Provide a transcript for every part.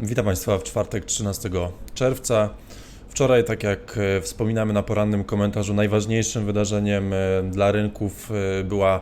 Witam Państwa w czwartek 13 czerwca. Wczoraj, tak jak e, wspominamy na porannym komentarzu, najważniejszym wydarzeniem e, dla rynków e, była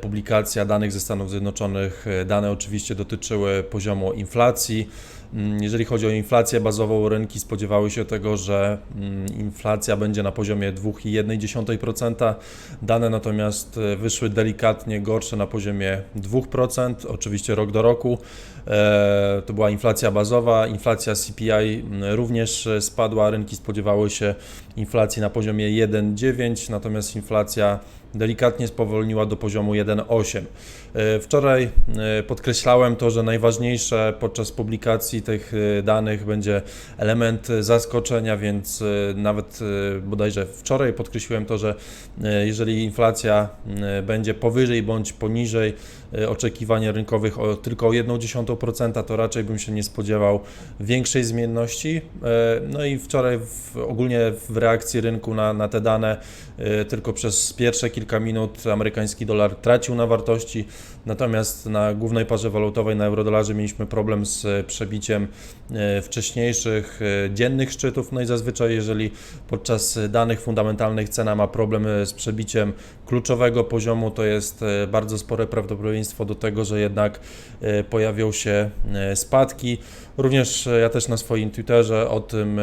publikacja danych ze Stanów Zjednoczonych. Dane oczywiście dotyczyły poziomu inflacji. Mm, Jeżeli chodzi o inflację bazową, rynki spodziewały się tego, że mm, inflacja będzie na poziomie 2,1%. Dane natomiast e, wyszły delikatnie gorsze na poziomie 2%, oczywiście rok do roku. E, To była inflacja bazowa, inflacja CPI m, również e, spadła, rynki spodziewały się inflacji na poziomie 1,9, natomiast inflacja delikatnie spowolniła do poziomu 1,8. E, Wczoraj e, podkreślałem to, że najważniejsze podczas publikacji tych e, danych będzie element zaskoczenia, więc nawet bodajże wczoraj podkreśliłem to, że jeżeli inflacja będzie powyżej bądź poniżej oczekiwań rynkowych o tylko o 0,1%, to raczej bym się nie spodziewał większej zmienności. No i wczoraj w, ogólnie w reakcji rynku na, na te dane tylko przez pierwsze kilka minut amerykański dolar tracił na wartości, natomiast na głównej parze walutowej na eurodolarze mieliśmy problem z przebiciem e, wcześniejszych e, dziennych szczytów, no i zazwyczaj jeżeli podczas danych fundamentalnych cena ma problem e, z przebiciem kluczowego poziomu, to jest bardzo spore prawdopodobieństwo do tego, że jednak pojawią się spadki. Również ja też na swoim Twitterze o tym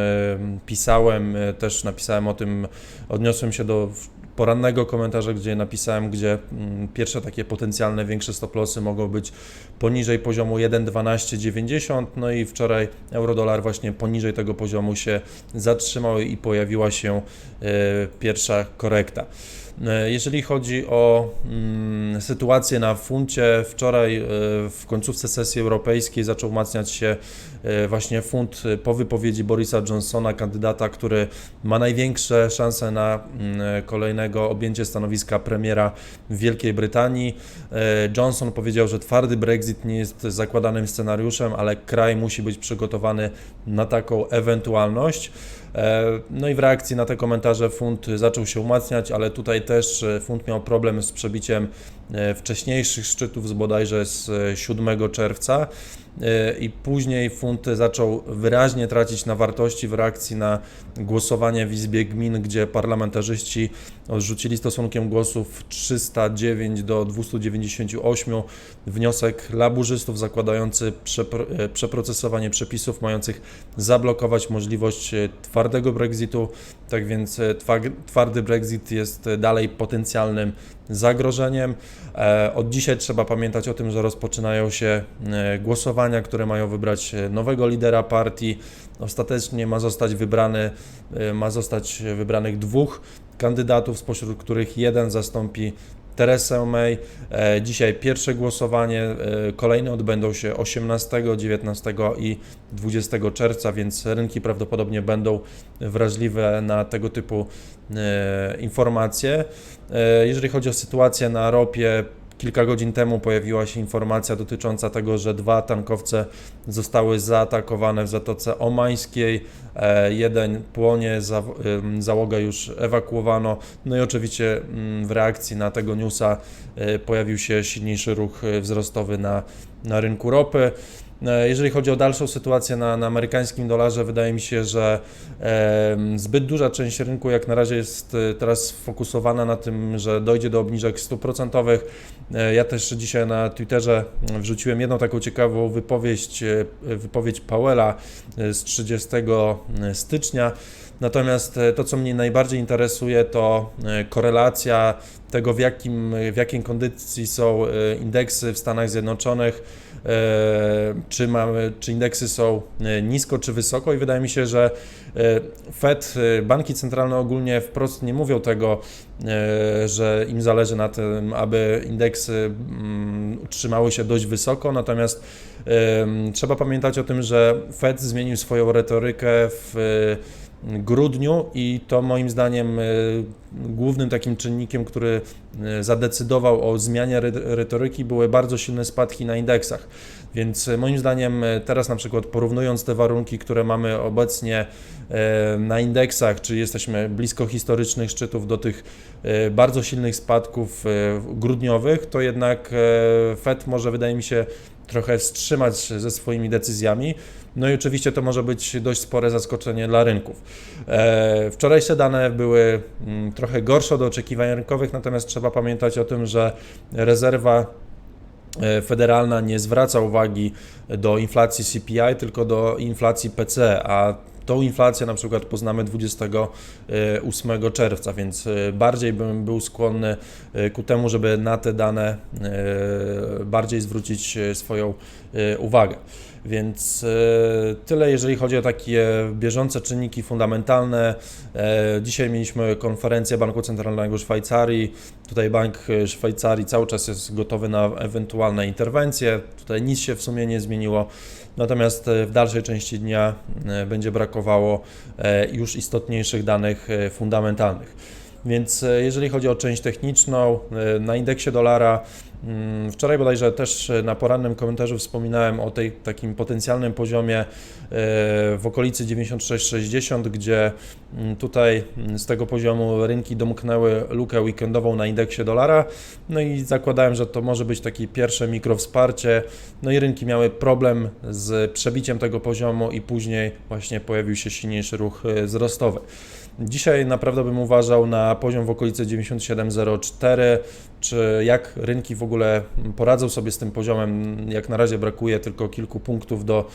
pisałem, też napisałem o tym, odniosłem się do porannego komentarza, gdzie napisałem, gdzie mm, pierwsze takie potencjalne większe stop lossy mogą być poniżej poziomu 1,1290, no i wczoraj euro-dolar właśnie poniżej tego poziomu się zatrzymał i pojawiła się e, pierwsza korekta. E, Jeżeli chodzi o mm, sytuację na funcie, wczoraj e, w końcówce sesji europejskiej zaczął umacniać się e, właśnie funt po wypowiedzi Borisa Johnsona, kandydata, który ma największe szanse na mm, kolejnego objęcie stanowiska premiera w Wielkiej Brytanii. Johnson powiedział, że twardy Brexit nie jest zakładanym scenariuszem, ale kraj musi być przygotowany na taką ewentualność. E, No i w reakcji na te komentarze funt zaczął się umacniać, ale tutaj też e, funt miał problem z przebiciem e, wcześniejszych szczytów z bodajże z e, 7 czerwca i później funt zaczął wyraźnie tracić na wartości w reakcji na głosowanie w Izbie Gmin, gdzie parlamentarzyści odrzucili stosunkiem głosów 309 do 298 wniosek laburzystów zakładający e, przeprocesowanie przepisów mających zablokować możliwość e, twardego Brexitu. Tak więc e, twa- twardy Brexit jest dalej potencjalnym zagrożeniem. E, Od dzisiaj trzeba pamiętać o tym, że rozpoczynają się e, głosowania, które mają wybrać e, nowego lidera partii. Ostatecznie ma zostać wybrany, ma zostać wybranych dwóch kandydatów, spośród których jeden zastąpi Teresę May. E, Dzisiaj pierwsze głosowanie, e, kolejne odbędą się 18, 19 i 20 czerwca, więc rynki prawdopodobnie będą wrażliwe na tego typu e, informacje. Jeżeli chodzi o sytuację na ropie, kilka godzin temu pojawiła się informacja dotycząca tego, że dwa tankowce zostały zaatakowane w Zatoce Omańskiej. E, Jeden płonie, załogę już ewakuowano. No i oczywiście mm, w reakcji na tego newsa e, pojawił się silniejszy ruch e, wzrostowy na, na rynku ropy. E, Jeżeli chodzi o dalszą sytuację na, na amerykańskim dolarze, wydaje mi się, że zbyt duża część rynku jak na razie jest e, teraz sfokusowana na tym, że dojdzie do obniżek stóp procentowych. E, Ja też dzisiaj na Twitterze wrzuciłem jedną taką ciekawą wypowiedź, wypowiedź Powella z 30 stycznia. Natomiast to, co mnie najbardziej interesuje, to korelacja tego, w, jakim, w jakiej kondycji są indeksy w Stanach Zjednoczonych, czy, mamy, czy indeksy są e, nisko czy wysoko i wydaje mi się, że e, Fed, e, banki centralne ogólnie wprost nie mówią tego, e, że im zależy na tym, aby indeksy utrzymały się dość wysoko, natomiast trzeba pamiętać o tym, że Fed zmienił swoją retorykę w grudniu i to moim zdaniem e, głównym takim czynnikiem, który e, zadecydował o zmianie ry- retoryki były bardzo silne spadki na indeksach. Więc e, moim zdaniem e, teraz na przykład porównując te warunki, które mamy obecnie e, na indeksach, czy jesteśmy blisko historycznych szczytów do tych bardzo silnych spadków grudniowych, to jednak Fed może wydaje mi się trochę wstrzymać ze swoimi decyzjami. No i oczywiście to może być dość spore zaskoczenie dla rynków. Wczorajsze dane były mm, trochę gorsze od oczekiwań rynkowych, natomiast trzeba pamiętać o tym, że rezerwa federalna nie zwraca uwagi do inflacji CPI, tylko do inflacji PC, a tą inflację na przykład poznamy 28 czerwca, więc e, bardziej bym był skłonny e, ku temu, żeby na te dane e, bardziej zwrócić swoją uwagę. Więc tyle, jeżeli chodzi o takie bieżące czynniki fundamentalne. Dzisiaj mieliśmy konferencję Banku Centralnego Szwajcarii. Tutaj Bank Szwajcarii cały czas jest gotowy na ewentualne interwencje. Tutaj nic się w sumie nie zmieniło. Natomiast w dalszej części dnia będzie brakowało już istotniejszych danych fundamentalnych. Więc jeżeli chodzi o część techniczną, na indeksie dolara wczoraj bodajże też na porannym komentarzu wspominałem o tej takim potencjalnym poziomie e, w okolicy 96,60, gdzie mm, tutaj mm, z tego poziomu rynki domknęły lukę weekendową na indeksie dolara. No i zakładałem, że to może być takie pierwsze mikrowsparcie. No i rynki miały problem z przebiciem tego poziomu i później właśnie pojawił się silniejszy ruch e, wzrostowy. Dzisiaj naprawdę bym uważał na poziom w okolicy 97,04, czy jak rynki w ogóle poradzą sobie z tym poziomem. Jak na razie brakuje tylko kilku punktów do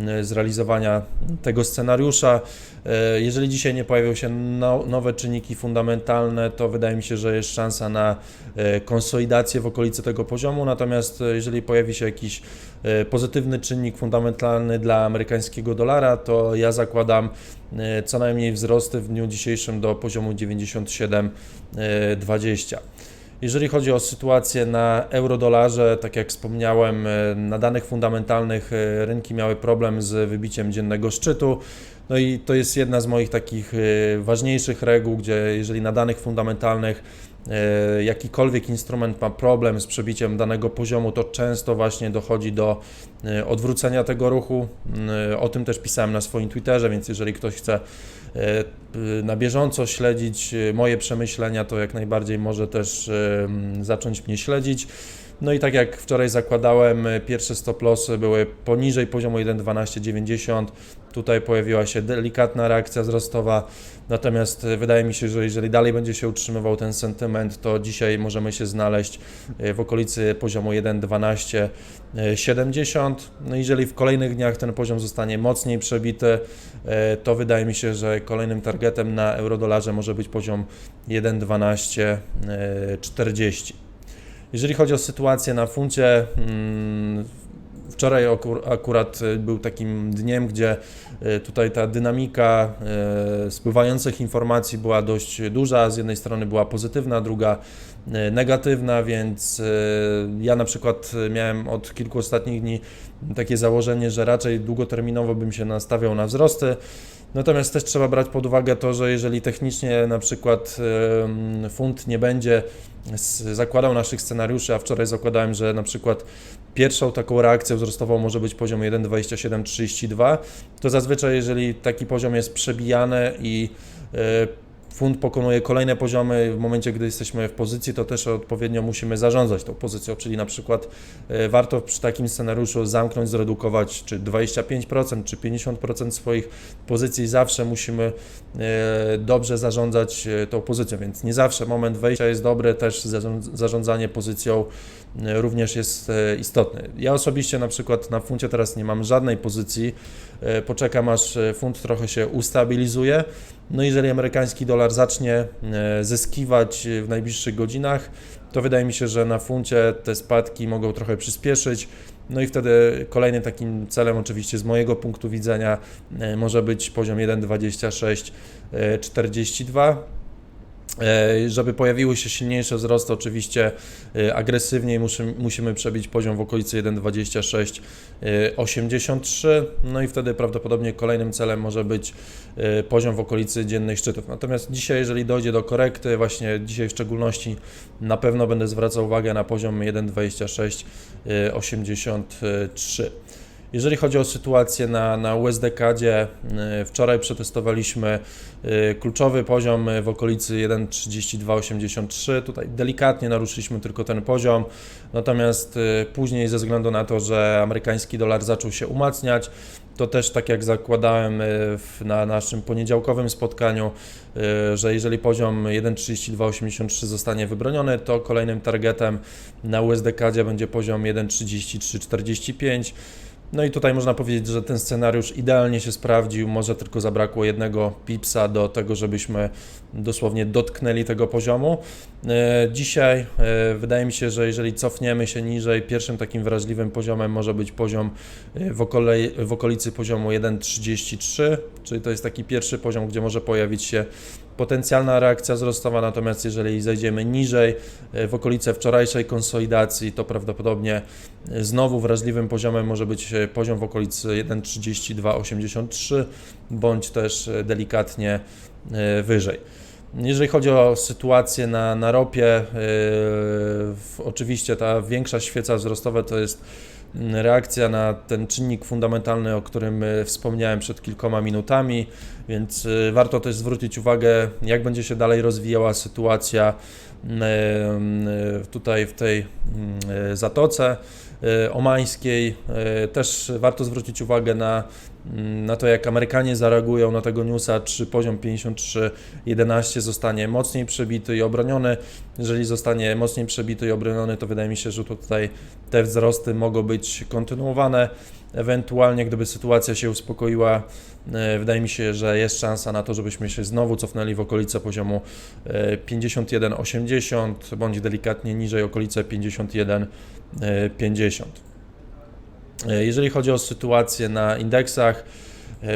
e, zrealizowania tego scenariusza. E, jeżeli dzisiaj nie pojawią się nowe czynniki fundamentalne, to wydaje mi się, że jest szansa na e, konsolidację w okolicy tego poziomu. Natomiast jeżeli pojawi się jakiś pozytywny czynnik fundamentalny dla amerykańskiego dolara, to ja zakładam co najmniej wzrosty w dniu dzisiejszym do poziomu 97,20. Jeżeli chodzi o sytuację na euro-dolarze, tak jak wspomniałem, e, na danych fundamentalnych e, rynki miały problem z wybiciem dziennego szczytu. No i to jest jedna z moich takich e, ważniejszych reguł, gdzie jeżeli na danych fundamentalnych jakikolwiek instrument ma problem z przebiciem danego poziomu, to często właśnie dochodzi do odwrócenia tego ruchu. O tym też pisałem na swoim Twitterze, więc jeżeli ktoś chce E, na bieżąco śledzić e, moje przemyślenia, to jak najbardziej może też e, zacząć mnie śledzić. No i tak jak wczoraj zakładałem, pierwsze stop lossy były poniżej poziomu 1.1290. Tutaj pojawiła się delikatna reakcja wzrostowa, natomiast wydaje mi się, że jeżeli dalej będzie się utrzymywał ten sentyment, to dzisiaj możemy się znaleźć w okolicy poziomu 1.1270. No jeżeli w kolejnych dniach ten poziom zostanie mocniej przebity, to wydaje mi się, że kolejnym targetem na eurodolarze może być poziom 1.1240. Jeżeli chodzi o sytuację na funcie, mm, wczoraj akurat był takim dniem, gdzie e, tutaj ta dynamika e, spływających informacji była dość duża. Z jednej strony była pozytywna, druga negatywna, więc ja na przykład miałem od kilku ostatnich dni takie założenie, że raczej długoterminowo bym się nastawiał na wzrosty. Natomiast też trzeba brać pod uwagę to, że jeżeli technicznie na przykład funt nie będzie zakładał naszych scenariuszy, a wczoraj zakładałem, że na przykład pierwszą taką reakcją wzrostową może być poziom 1,2732, to zazwyczaj jeżeli taki poziom jest przebijany i e, Fund pokonuje kolejne poziomy. W momencie, gdy jesteśmy w pozycji, to też odpowiednio musimy zarządzać tą pozycją, czyli na przykład e, warto przy takim scenariuszu zamknąć, zredukować czy 25%, czy 50% swoich pozycji. Zawsze musimy e, dobrze zarządzać e, tą pozycją, więc nie zawsze moment wejścia jest dobry, też zarządzanie pozycją również jest istotne. Ja osobiście na przykład na funcie teraz nie mam żadnej pozycji, poczekam aż funt trochę się ustabilizuje. No jeżeli amerykański dolar zacznie e, zyskiwać w najbliższych godzinach, to wydaje mi się, że na funcie te spadki mogą trochę przyspieszyć. No i wtedy kolejnym takim celem, oczywiście z mojego punktu widzenia, e, może być poziom 1,2642. E, żeby pojawiły się silniejsze wzrosty, oczywiście e, agresywniej musimy, musimy przebić poziom w okolicy 1,2683, e, no i wtedy prawdopodobnie kolejnym celem może być poziom w okolicy dziennych szczytów. Natomiast dzisiaj, jeżeli dojdzie do korekty, właśnie dzisiaj w szczególności na pewno będę zwracał uwagę na poziom 1,2683. Jeżeli chodzi o sytuację na, na USDK-dzie, y, wczoraj przetestowaliśmy y, kluczowy poziom y, w okolicy 1,3283. Tutaj delikatnie naruszyliśmy tylko ten poziom, natomiast później ze względu na to, że amerykański dolar zaczął się umacniać, to też tak jak zakładałem na naszym poniedziałkowym spotkaniu, że jeżeli poziom 1,3283 zostanie wybroniony, to kolejnym targetem na USDK będzie poziom 1,3345. No i tutaj można powiedzieć, że ten scenariusz idealnie się sprawdził, może tylko zabrakło jednego pipsa do tego, żebyśmy dosłownie dotknęli tego poziomu. E, Dzisiaj e, wydaje mi się, że jeżeli cofniemy się niżej, pierwszym takim wrażliwym poziomem może być poziom e, w, w okolicy poziomu 1,33, czyli to jest taki pierwszy poziom, gdzie może pojawić się potencjalna reakcja wzrostowa, natomiast jeżeli zejdziemy niżej, e, w okolice wczorajszej konsolidacji, to prawdopodobnie e, znowu wrażliwym poziomem może być e, poziom w okolicy 1,3283 bądź też delikatnie wyżej. Jeżeli chodzi o sytuację na, na ropie, w- oczywiście ta większa świeca wzrostowa to jest reakcja na ten czynnik fundamentalny, o którym e, wspomniałem przed kilkoma minutami, więc e, warto też zwrócić uwagę, jak będzie się dalej rozwijała sytuacja e, tutaj w tej zatoce omańskiej. Też warto zwrócić uwagę na, na to, jak Amerykanie zareagują na tego newsa, czy poziom 53.11 zostanie mocniej przebity i obroniony. Jeżeli zostanie mocniej przebity i obroniony, to wydaje mi się, że tutaj te wzrosty mogą być kontynuowane. Ewentualnie, gdyby sytuacja się uspokoiła, e, wydaje mi się, że jest szansa na to, żebyśmy się znowu cofnęli w okolice poziomu e, 51,80 bądź delikatnie niżej okolice 51,50. E, Jeżeli chodzi o sytuację na indeksach,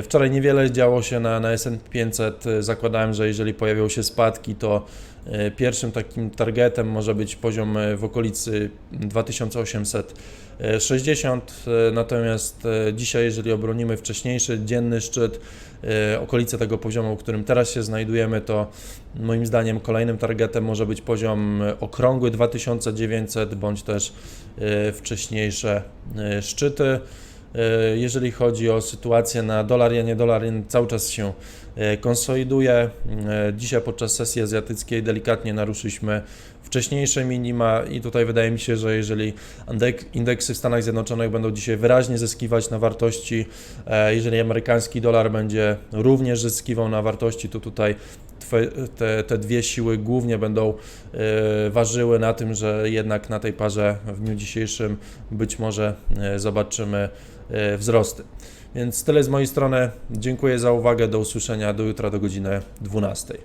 wczoraj niewiele działo się na, na S&P 500. E, Zakładałem, że jeżeli pojawią się spadki, to e, pierwszym takim targetem może być poziom e, w okolicy 2860. E, Natomiast e, dzisiaj, jeżeli obronimy wcześniejszy dzienny szczyt, e, okolice tego poziomu, w którym teraz się znajdujemy, to moim zdaniem kolejnym targetem może być poziom e, okrągły 2900 bądź też e, wcześniejsze e, szczyty. E, Jeżeli chodzi o sytuację na dolar, jenie, dolar jen cały czas się konsoliduje. E, Dzisiaj podczas sesji azjatyckiej delikatnie naruszyliśmy wcześniejsze minima i tutaj wydaje mi się, że jeżeli indek- indeksy w Stanach Zjednoczonych będą dzisiaj wyraźnie zyskiwać na wartości, e, jeżeli amerykański dolar będzie również zyskiwał na wartości, to tutaj te, te dwie siły głównie będą e, ważyły na tym, że jednak na tej parze w dniu dzisiejszym być może e, zobaczymy e, wzrosty. Więc tyle z mojej strony. Dziękuję za uwagę. Do usłyszenia do jutra do godziny 12.